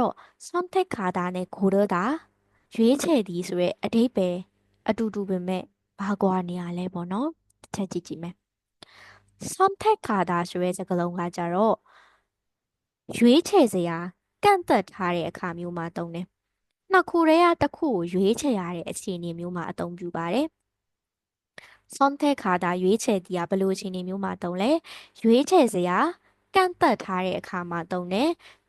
တော့ something ခါတာနဲ့ golder ကရွေးချယ်သည်ဆိုရဲအတိတ်ပဲအတူတူပဲမဲ့ဘာကွာနေရလဲပေါ့နော်တစ်ချက်ကြည့်ကြည့်မယ် something ခါတာဆိုရဲစကားလုံးကကြတော့ရွေးချယ်စရာကန့်သက်ထားတဲ့အခါမျိုးမှာသုံးတယ်နှစ်ခုတည်းကတစ်ခုကိုရွေးချယ်ရတဲ့အခြေအနေမျိုးမှာအသုံးပြုပါတယ်။ something ခါတာရွေးချယ်တီးကဘယ်လိုအခြေအနေမျိုးမှာသုံးလဲ။ရွေးချယ်စရာကန့်သက်ထားတဲ့အခါမှာသုံးတယ်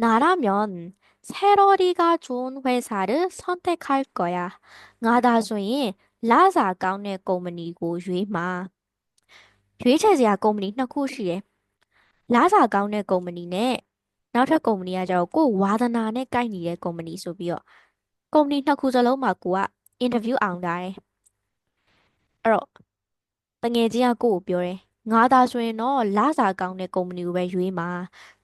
나라면 세러리가 좋은 회사를 선택할 거야. 나다ဆိုရင်လာစာကောင်းတဲ့ကုမ္ပဏီကိုရွေးမှာရွေးချယ်စရာကုမ္ပဏီနှစ်ခုရှိတယ်။လာစာကောင်းတဲ့ကုမ္ပဏီနဲ့နောက်ထပ်ကုမ္ပဏီကကျတော့ကိုယ်ဝါသနာနဲ့ကိုက်ညီတဲ့ကုမ္ပဏီဆိုပြီးတော့ကုမ္ပဏီနှစ်ခုစလုံးမှာကိုကအင်တာဗျူးအောင်တာတယ်။အဲ့တော့တငယ်ချင်းကကိုကိုပြောတယ် ငါသာဆိုရင်တော့လစာကောင်းတဲ့ကုမ္ပဏီကိုပဲရွေးမှာ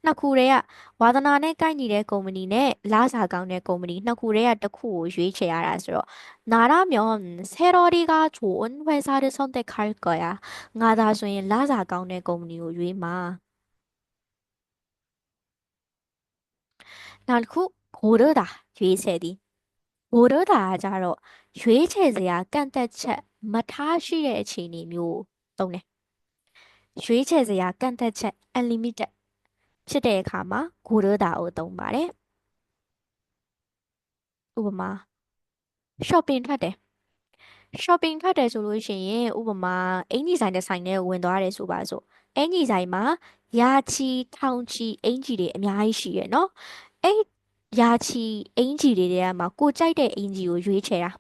နှစ်ခုတည်းကဝါသနာနဲ့ကိုက်ညီတဲ့ကုမ္ပဏီနဲ့လစာကောင်းတဲ့ကုမ္ပဏီနှစ်ခုတည်းကတစ်ခုကိုရွေးချယ်ရတာဆိုတော့နာရမြောဆယ်တော်ဒီကဂျွန်ဝဲစားတဲ့ဆုံးတဲ့ခါကောရငါသာဆိုရင်လစာကောင်းတဲ့ကုမ္ပဏီကိုရွေးမှာနောက်တစ်ခုဂိုရတာရွေးချယ်သည်ဂိုရတာကကြတော့ရွေးချယ်စရာကန့်သက်ချက် မထားရှိတဲ့အခြေအနေမျိုးတုံးတယ် ရွေးချယ်စရာကန့်သက်ချက် unlimited ဖြစ်တဲ့အခါမှာ 고르다 ကိုသုံးပါတယ်ဥပမာ shopping ထွက်တယ် shopping ထွက်တယ်ဆိုလို့ရှိရင်ဥပမာအင်ကြီးဆိုင်တဲ့ဆိုင်ထဲကိုဝင်သွားတယ်ဆိုပါစို့အင်ကြီးဆိုင်မှာယာချီထောင်ချီအင်ကြီးတွေအများကြီးရှိရယ်နော်အဲ့ယာချီအင်ကြီးတွေထဲမှာကိုကြိုက်တဲ့အင်ကြီးကိုရွေးချယ်တာ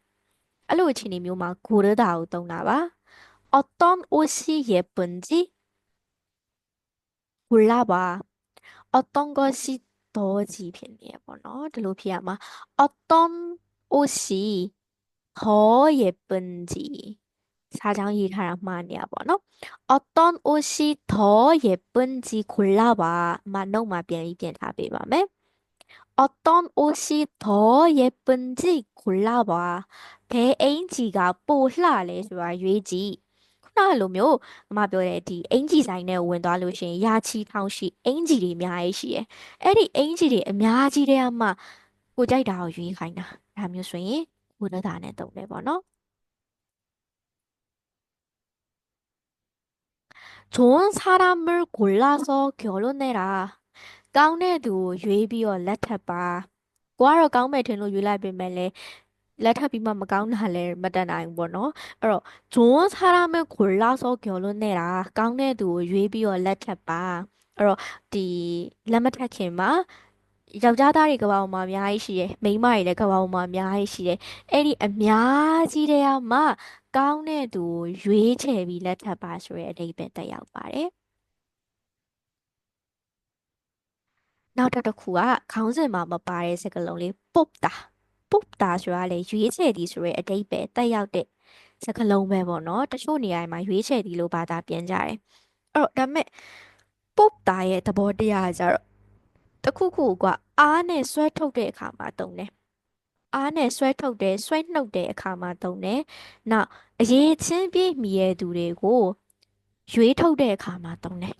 အဲ့လိုအခြေအနေမျိုးမှာ 고르다 ကိုသုံးတာပါ 어떤 옷이 예쁜지 골라 봐. 어떤 것이 더지 편리해 번호 들로피아마 어떤 옷이 더 예쁜지 사장이 사람만이야 번호 어떤 옷이 더 예쁜지 골라봐 만동만 변이 변다 배밤에 어떤 옷이 더 예쁜지 골라봐 배인지가 볼라래 좋아 유지 နလိုမျိုးအမပြောတဲ့ဒီအင်ဂျီဆိုင်နဲ့ဝင်သွားလို့ရှိရင်ယာချီထောင်ရှိအင်ဂျီတွေအများကြီးရှိရယ်အဲ့ဒီအင်ဂျီတွေအများကြီးတဲ့ကမှကိုကြိုက်တာကိုရွေးခိုင်းတာဒါမျိုးဆိုရင်ကိုလက်တာနဲ့တုံတယ်ပေါ့နော် 좋은 사람을 골라서 결혼해라. ကောင်းတဲ့သူကိုရွေးပြီးတော့လက်ထပ်ပါ။ကိုကတော့ကောင်းမယ်ထင်လို့ရွေးလိုက်ပေမဲ့လည်း လက်ထပ်ပြီးမှမကောင်းတာလည်းမတတ်နိုင်ဘူးပေါ့နော်အဲ့တော့ဂျွန်းစားရမယ့်ကိုလာစောကျော်လို့နေတာကောင်းတဲ့သူကိုရွေးပြီးတော့လက်ထပ်ပါအဲ့တော့ဒီလက်မထက်ခင်မှာယောက်ျားသားတွေကဘာပေါ်မှာအများကြီးရှိတယ်မိန်းမတွေလည်းကဘာပေါ်မှာအများကြီးရှိတယ်အဲ့ဒီအများကြီးတဲ့အောင်မှကောင်းတဲ့သူကိုရွေးချယ်ပြီးလက်ထပ်ပါဆိုတဲ့အဓိပ္ပာယ်တက်ရောက်ပါတယ်နောက်တစ်ခုကခေါင်းစဉ်မှာမပါတဲ့စကားလုံးလေးပုတ်တာ ပုတ်တာဆိုတာလေရွေးချယ်သည်ဆိုတဲ့အဓိပ္ပာယ်တက်ရောက်တဲ့စကားလုံးပဲပေါ့နော်တချို့နေရာမှာရွေးချယ်သည်လို့ဘာသာပြန်ကြတယ်အဲ့တော့ဒါပေမဲ့ပုတ်တာရဲ့သဘောတရားကကြတော့တခုခုကအားနဲ့ဆွဲထုတ်တဲ့အခါမှာတုံတယ်အားနဲ့ဆွဲထုတ်တယ်ဆွဲနှုတ်တဲ့အခါမှာတုံတယ်နောက်အရေးချင်းပြည့်မီရဲ့သူတွေကိုရွေးထုတ်တဲ့အခါမှာတုံတယ်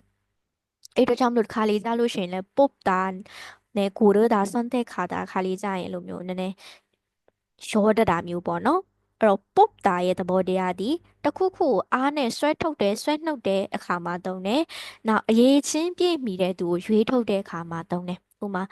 အဲ့တော့ကြောင့်မလို့ခါလေးကြားလို့ရှိရင်လည်းပုတ်တာနဲ့ကိုရတာစမ်းတဲ့ခါတာခါလေးကြားရင်လိုမျိုးနည်းနည်း ရောတက်တာမျိုးပေါ့နော်အဲ့တော့ pop တာရဲ့သဘောတရားဒီတခုခုကိုအားနဲ့ဆွဲထုတ်တယ်ဆွဲနှုတ်တဲ့အခါမှာသုံးတယ်။နောက်အရေးချင်းပြည့်မီတဲ့သူကိုရွေးထုတ်တဲ့အခါမှာသုံးတယ်။ဥပမာ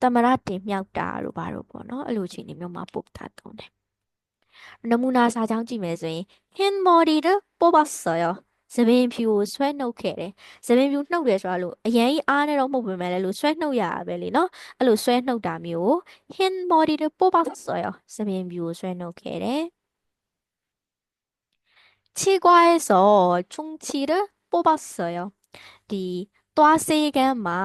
သမရတင်မြောက်တာတို့ဘာတို့ပေါ့နော်အဲ့လိုချင်းမျိုးမှာ pop တာသုံးတယ်။နမူနာစာကြောင်းကြည့်မယ်ဆိုရင် hin modi de pobassoyo သပင်ဖြူကိုဆွဲနှုတ်ခဲ့တယ်။သပင်ဖြူနှုတ်တယ်ဆိုတာလို့အရင်အားနဲ့တော့မဟုတ်ပေမဲ့လည်းလို့ဆွဲနှုတ်ရတာပဲလေနော်။အဲ့လိုဆွဲနှုတ်တာမျိုးကို hin body တွေပို့ပါဆိုရသပင်ဖြူကိုဆွဲနှုတ်ခဲ့တယ်။ချီကွာရဲ့ဆိုချုံချီရပို့ပါဆိုရဒီသွားစေးကန်းမှာ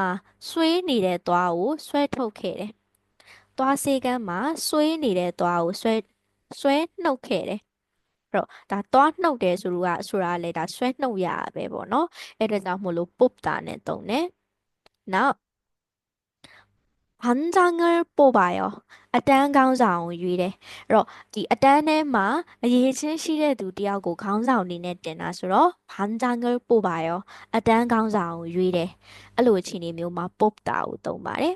ဆွေးနေတဲ့သွားကိုဆွဲထုတ်ခဲ့တယ်။သွားစေးကန်းမှာဆွေးနေတဲ့သွားကိုဆွဲဆွဲနှုတ်ခဲ့တယ် တော့ဒါသွားနှုတ်တယ်ဆိုတော့ဆိုတာလေဒါဆွဲနှုတ်ရတာပဲပေါ့နော်အဲ့ဒါကြောင့်မို့လို့ pop တာနဲ့တုံးတယ်နောက်ဟန်ဂျန်ငယ်ပို့ပါရောအတန်းခေါင်းဆောင်ကိုရွေးတယ်အဲ့တော့ဒီအတန်းထဲမှာအရေးချင်းရှိတဲ့သူတယောက်ကိုခေါင်းဆောင်အနေနဲ့တင်တာဆိုတော့ဟန်ဂျန်ငယ်ပို့ပါရောအတန်းခေါင်းဆောင်ကိုရွေးတယ်အဲ့လိုအခြေအနေမျိုးမှာ pop တာကိုတုံးပါတယ်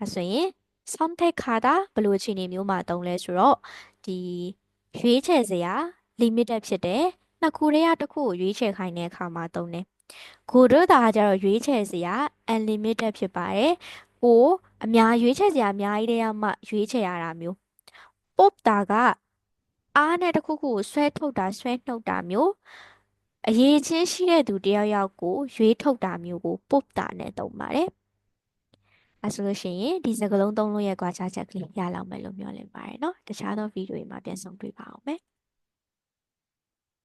အဲဆိုရင် sound tech ခါတာဘယ်လိုအခြေအနေမျိုးမှာတုံးလဲဆိုတော့ဒီ ရွေးချယ်စရာ limited ဖြစ်တယ်နှစ်ခုတည်းကတစ်ခုကိုရွေးချယ်ခိုင်းတဲ့အခါမှာသုံးတယ်ကိုတို့တာကျတော့ရွေးချယ်စရာ unlimited ဖြစ်ပါတယ်ကိုအများရွေးချယ်စရာအများကြီးတည်းကမှရွေးချယ်ရတာမျိုးပုတ်တာကအားနဲ့တစ်ခုခုကိုဆွဲထုတ်တာဆွဲနှုတ်တာမျိုးအရေးချင်းရှိတဲ့သူတယောက်ယောက်ကိုရွေးထုတ်တာမျိုးကိုပုတ်တာနဲ့သုံးပါတယ် အဲဆိုလို့ရှိရင်ဒီစကားလုံးသုံးလုံးရဲ့ကွာခြားချက်ကလေးရလောက်မယ်လို့မျှော်လင့်ပါတယ်เนาะတခြားသောဗီဒီယိုတွေမှာပြန်ဆုံတွေ့ပါအောင်မယ်